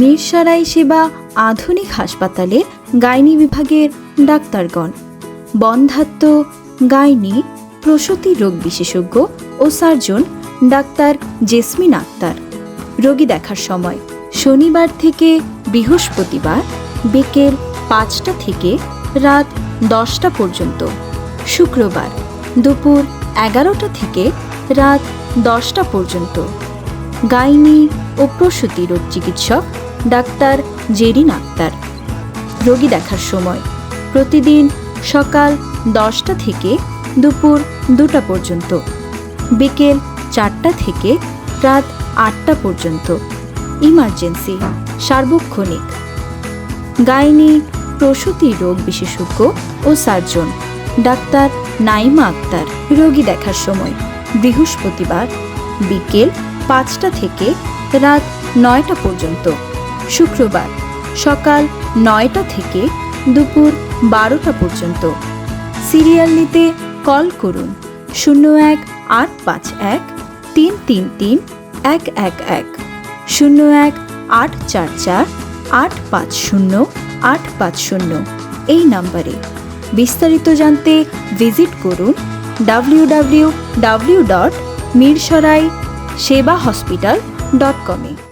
মিরসরাই সেবা আধুনিক হাসপাতালে গাইনি বিভাগের ডাক্তারগণ। বন্ধাত্ম গাইনি প্রসূতি রোগ বিশেষজ্ঞ ও সার্জন ডাক্তার জেসমিন আক্তার। রোগী দেখার সময় শনিবার থেকে বৃহস্পতিবার বিকেল পাঁচটা থেকে রাত দশটা পর্যন্ত। শুক্রবার দুপুর এগারোটা থেকে রাত দশটা পর্যন্ত। গাইনি ও প্রসূতি রোগ চিকিৎসক ডাক্তার, জেরিন আক্তার। রোগী দেখার সময়। প্রতিদিন সকাল দশটা থেকে দুপুর দুটা পর্যন্ত। বিকেল চারটা থেকে রাত আটটা পর্যন্ত। ইমার্জেন্সি, সার্বক্ষণিক। গাইনি, প্রসূতি রোগ বিশেষজ্ঞ ও সার্জন। ডাক্তার নাইমা আক্তার। রোগী দেখার সময়। বৃহস্পতিবার বিকেল পাঁচটা থেকে রাত নয়টা পর্যন্ত। শুক্রবার, সকাল নয়টা থেকে দুপুর বারোটা পর্যন্ত। সিরিয়াল নিতে কল করুন শূন্য এক আট পাঁচ এক তিন তিন তিন এক এক এক, শূন্য এক আট চার চার আট পাঁচ শূন্য আট পাঁচ শূন্য। এই নাম্বারে বিস্তারিত জানতে ভিজিট করুন W W W dot Mirsarai Seba hospital dot কমে।